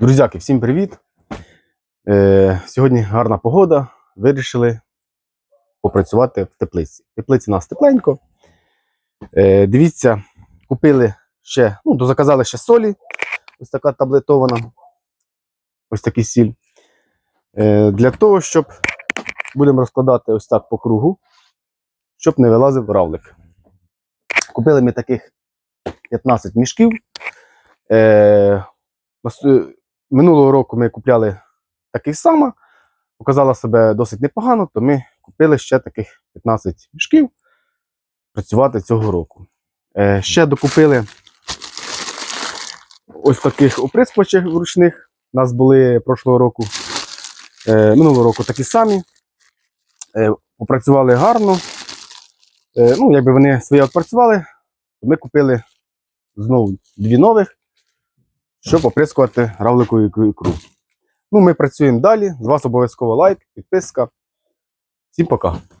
Друзяки, всім привіт! Е, сьогодні гарна погода. Вирішили попрацювати в теплиці. Теплиці у нас тепленько. Е, дивіться, купили ще, ну, дозаказали ще солі. Ось така таблетована. Ось такий сіль. Е, для того, щоб будемо розкладати ось так по кругу, щоб не вилазив равлик. Купили ми таких 15 мішків. Е, Минулого року ми купляли такий само, показала себе досить непогано, то ми купили ще таких 15 мішків працювати цього року. Е, ще докупили ось таких оприскувачів ручних. У нас були прошлого року, е, минулого року такі самі. Е, попрацювали гарно. Е, ну, якби вони своє відпрацювали, то ми купили знову дві нових щоб оприскувати равликову ікру. Ну, ми працюємо далі. З вас обов'язково лайк, підписка. Всім пока.